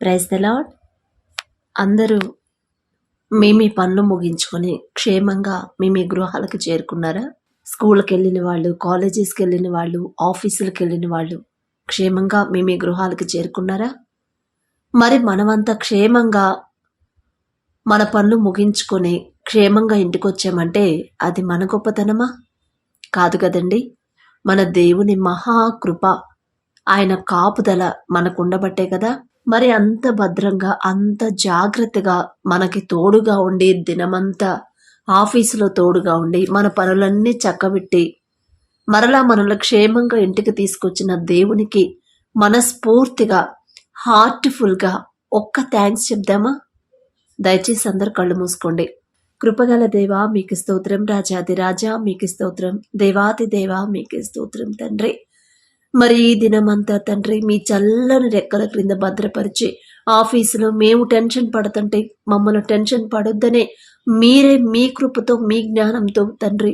Praise the lord అందరూ మీ మీ పనులు ముగించుకొని క్షేమంగా మీ మీ గృహాలకు చేరుకున్నారా? స్కూల్కి వెళ్ళిన వాళ్ళు కాలేజెస్కి వెళ్ళిన వాళ్ళు ఆఫీసులకు వెళ్ళిన వాళ్ళు క్షేమంగా మీ మీ గృహాలకు చేరుకున్నారా? మరి మనమంతా క్షేమంగా మన పనులు ముగించుకొని క్షేమంగా ఇంటికి వచ్చామంటే అది మన గొప్పతనమా? కాదు కదండి. మన దేవుని మహాకృప ఆయన కాపుదల మనకు ఉండబట్టే కదా. మరి అంత భద్రంగా అంత జాగ్రత్తగా మనకి తోడుగా ఉండి దినమంతా ఆఫీసులో తోడుగా ఉండి మన పనులన్నీ చక్కబెట్టి మరలా మనల్ని క్షేమంగా ఇంటికి తీసుకొచ్చిన దేవునికి మనస్ఫూర్తిగా హార్ట్ఫుల్గా ఒక్క థ్యాంక్స్ చెప్దామా? దయచేసి అందరు కళ్ళు మూసుకోండి. కృపగల దేవా మీకు స్తోత్రం. రాజాది రాజా మీకు స్తోత్రం. దేవాతి దేవా మీకు స్తోత్రం తండ్రి. మరి ఈ దినమంతా తండ్రి మీ చల్లని రెక్కల క్రింద భద్రపరిచి ఆఫీసులో మేము టెన్షన్ పడుతుంటే మమ్మల్ని టెన్షన్ పడొద్దనే మీరే మీ కృపతో మీ జ్ఞానంతో తండ్రి.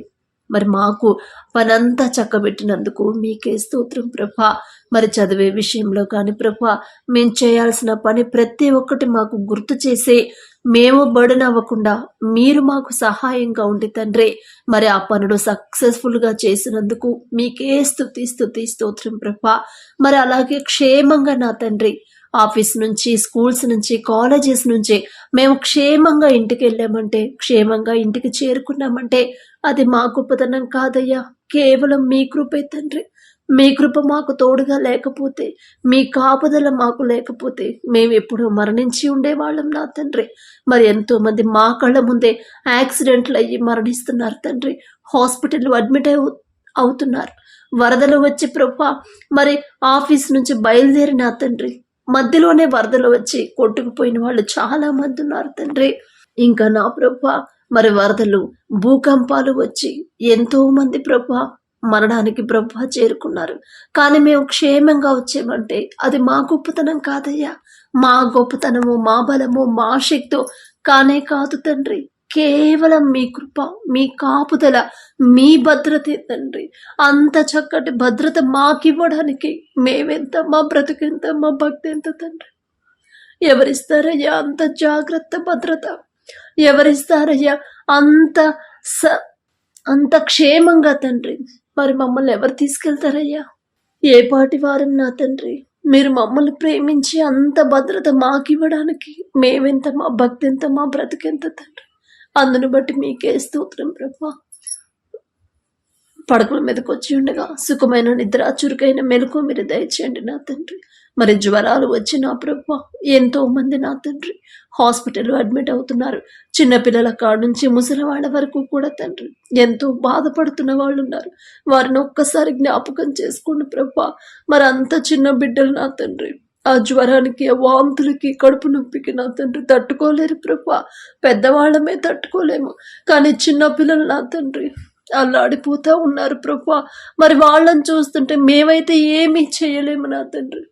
మరి మాకు పనంతా చక్కబెట్టినందుకు మీకే స్తోత్రం ప్రభా. మరి చదివే విషయంలో కానీ ప్రభా మేము చేయాల్సిన పని ప్రతి ఒక్కటి మాకు గుర్తు చేసే మేము బడున అవ్వకుండా మీరు మాకు సహాయంగా ఉండి తండ్రి. మరి ఆ పనులు సక్సెస్ఫుల్గా చేసినందుకు మీకే స్థుతి స్థుతి స్తోత్రం ప్రభా. మరి అలాగే క్షేమంగా నా తండ్రి. ఆఫీస్ నుంచి స్కూల్స్ నుంచి కాలేజెస్ నుంచి మేము క్షేమంగా ఇంటికి వెళ్ళామంటే క్షేమంగా ఇంటికి చేరుకున్నామంటే అది మా గొప్పతనం కాదయ్యా. కేవలం మీ కృపే తండ్రి. మీ కృప మాకు తోడుగా లేకపోతే మీ కాపుదల మాకు లేకపోతే మేము ఎప్పుడూ మరణించి ఉండేవాళ్ళం నా తండ్రి. మరి ఎంతోమంది మా కళ్ళ ముందే యాక్సిడెంట్లు అయ్యి మరణిస్తున్నారు తండ్రి. హాస్పిటల్ అడ్మిట్ అవు అవుతున్నారు. వరదలు వచ్చి ప్రభా మరి ఆఫీస్ నుంచి బయలుదేరి నా తండ్రి. మధ్యలోనే వరదలు వచ్చి కొట్టుకుపోయిన వాళ్ళు చాలా మంది ఉన్నారు తండ్రి. ఇంకా నా ప్రభా మరి వరదలు భూకంపాలు వచ్చి ఎంతో మంది ప్రభా మరణానికి బ్రహ్మ చేరుకున్నారు. కానీ మేము క్షేమంగా వచ్చామంటే అది మా గొప్పతనం కాదయ్యా. మా గొప్పతనము మా బలము మా శక్తో కానే కాదు తండ్రి. కేవలం మీ కృప మీ కాపుదల మీ భద్రతే తండ్రి. అంత చక్కటి భద్రత మాకివ్వడానికి మేమెంత మా బ్రతుకెంత మా భక్తి ఎంత తండ్రి. ఎవరిస్తారయ్యా అంత జాగ్రత్త భద్రత? ఎవరిస్తారయ్యా అంత స అంత క్షేమంగా తండ్రి? మరి మమ్మల్ని ఎవరు తీసుకెళ్తారయ్యా? ఏ పాటి వారం నా తండ్రి మీరు మమ్మల్ని ప్రేమించి అంత భద్రత మాకివ్వడానికి మేమెంత మా భక్తి ఎంత మా బ్రతికెంత తండ్రి? అందును బట్టి మీకే స్తోత్రం ప్రభా. పడకల మీదకి వచ్చి ఉండగా సుఖమైన నిద్ర చురుకైన మెలకు మీరు దయచేయండి నా తండ్రి. మరి జ్వరాలు వచ్చినా ప్రభు ఎంతో మంది నా తండ్రి హాస్పిటల్లో అడ్మిట్ అవుతున్నారు. చిన్నపిల్లల కాడ నుంచి ముసలి వాళ్ళ వరకు కూడా తండ్రి ఎంతో బాధపడుతున్న వాళ్ళు ఉన్నారు. వారిని ఒక్కసారి జ్ఞాపకం చేసుకోండి ప్రభు. మరి అంత చిన్న బిడ్డలు నా తండ్రి ఆ జ్వరానికి ఆ వాంతులకి కడుపు నొప్పికి నా తండ్రి తట్టుకోలేరు ప్రభా. పెద్దవాళ్ళమే తట్టుకోలేము కానీ చిన్న పిల్లలు నా తండ్రి అల్లాడిపోతా ఉన్నారు ప్రభు. మరి వాళ్ళని చూస్తుంటే మేమైతే ఏమీ చేయలేము నా తండ్రి.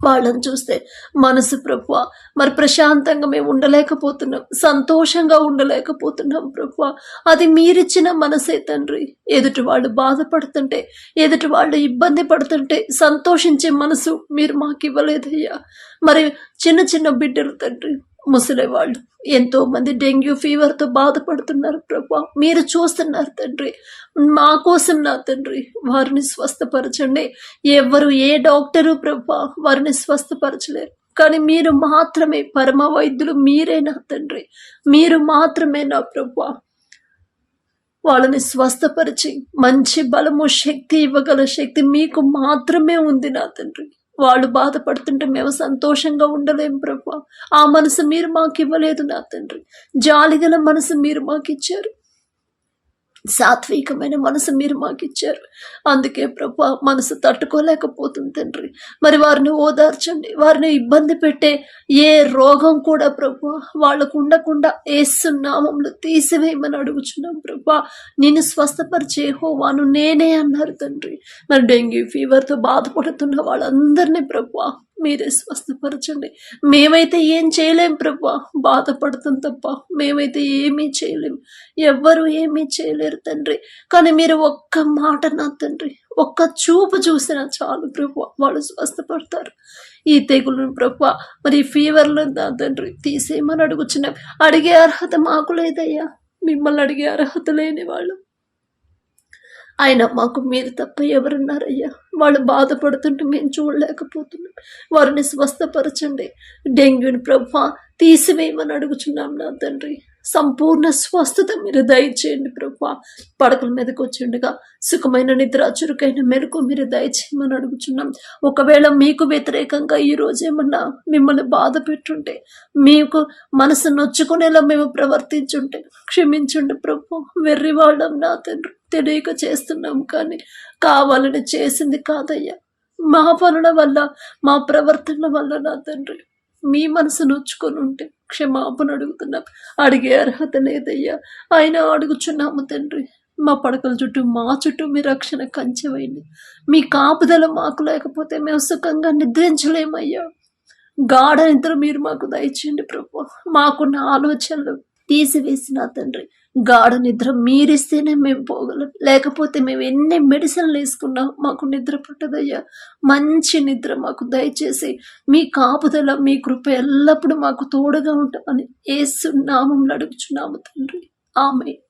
వాళ్ళని చూస్తే మనసు ప్రభు మరి ప్రశాంతంగా మేము ఉండలేకపోతున్నాం సంతోషంగా ఉండలేకపోతున్నాం ప్రభు అది మీరిచ్చిన మనసే తండ్రి. ఎదుటి వాళ్ళు బాధపడుతుంటే ఎదుటి వాళ్ళు ఇబ్బంది పడుతుంటే సంతోషించే మనసు మీరు మాకు ఇవ్వలేదయ్యా మరి చిన్న చిన్న బిడ్డలు తండ్రి ముసలి వాళ్ళు ఎంతో మంది డెంగ్యూ ఫీవర్తో బాధపడుతున్నారు ప్రభా. మీరు చూస్తున్నారు తండ్రి. మా కోసం నా తండ్రి వారిని స్వస్థపరచండి. ఎవరు ఏ డాక్టరు ప్రభా వారిని స్వస్థపరచలేరు. కానీ మీరు మాత్రమే పరమ వైద్యులు మీరే నా తండ్రి. మీరు మాత్రమే నా ప్రభా వాళ్ళని స్వస్థపరిచి మంచి బలము శక్తి ఇవ్వగల శక్తి మీకు మాత్రమే ఉంది నా తండ్రి. వాళ్ళు బాధపడుతుంటే మేము సంతోషంగా ఉండలేం ప్రభా. ఆ మనసు మీరు మాకు ఇవ్వలేదు నా తండ్రి. జాలిగల మనసు మీరు మాకు ఇచ్చారు సాత్వికమైన మనసు మీరు మాకు ఇచ్చారు అందుకే ప్రభా మనసు తట్టుకోలేకపోతుంది తండ్రి. మరి వారిని ఓదార్చండి. వారిని ఇబ్బంది పెట్టే ఏ రోగం కూడా ప్రభు వాళ్ళకు ఉండకుండా ఏసు నామంలో తీసివేయమని అడుగుచున్నాం ప్రభా. నేను స్వస్థపరిచే హోవాను నేనే అన్నారు తండ్రి. మరి డెంగ్యూ ఫీవర్తో బాధపడుతున్న వాళ్ళందరినీ ప్రభు మీరే స్వస్థపరచండి. మేమైతే ఏం చేయలేం ప్రభా. బాధపడతాం తప్ప మేమైతే ఏమీ చేయలేం. ఎవ్వరు ఏమీ చేయలేరు తండ్రి. కానీ మీరు ఒక్క మాట నా తండ్రి. ఒక్క చూపు చూసినా చాలు ప్రభు. వాళ్ళు స్వస్థపడతారు. ఈ తెగులను ప్రభు. మరి ఫీవర్లు నా తండ్రి తీసేయమని అడుగుచున్నాం అడిగే అర్హత మాకు లేదయ్యా. మిమ్మల్ని అడిగే అర్హత లేని వాళ్ళు. ఆయన మాకు మీరు తప్ప ఎవరున్నారయ్యా? వాళ్ళు బాధపడుతుంటే మేము చూడలేకపోతున్నాం. వారిని స్వస్థపరచండి. డెంగ్యూని ప్రభు తీసివేయమని అడుగుచున్నాం నా తండ్రి. సంపూర్ణ స్వస్థత మీరు దయచేయండి ప్రభు. పడకల మీదకి వచ్చిండగా సుఖమైన నిద్ర చురుకైన మెలకు మీరు దయచేయమని అడుగుచున్నాం. ఒకవేళ మీకు వ్యతిరేకంగా ఈరోజు ఏమన్నా మిమ్మల్ని బాధ పెట్టుంటే మీకు మనసు నొచ్చుకునేలా మేము ప్రవర్తించుంటే క్షమించండి ప్రభు. వెర్రి వాళ్ళం నా తండ్రి. తెలియక చేస్తున్నాం కానీ కావాలని చేసింది కాదయ్యా. మా పనుల వల్ల మా ప్రవర్తన వల్ల నా తండ్రి మీ మనసు నొచ్చుకొని ఉంటే క్షమాపణ అడుగుతున్నాం. అడిగే అర్హత లేదయ్యా. ఆయన అడుగుచున్నాము తండ్రి మా పడకల చుట్టూ మా చుట్టూ మీ రక్షణ కంచెవైంది. మీ కాపుదల మాకు లేకపోతే మేము సుఖంగా నిద్రించలేమయ్యా. గాఢ నిద్ర మీరు మాకు దయచేయండి ప్రభు. మాకున్న ఆలోచనలు తీసివేసిన తండ్రి గాఢ నిద్ర మీరిస్తేనే మేము పోగలం. లేకపోతే మేము ఎన్ని మెడిసిన్లు వేసుకున్నా మాకు నిద్ర పట్టదయ్యా. మంచి నిద్ర మాకు దయచేసి. మీ కాపుదల మీ కృప ఎల్లప్పుడూ మాకు తోడుగా ఉంటామని ఏసు నామం నడుపుచున్నాము తండ్రి. ఆమె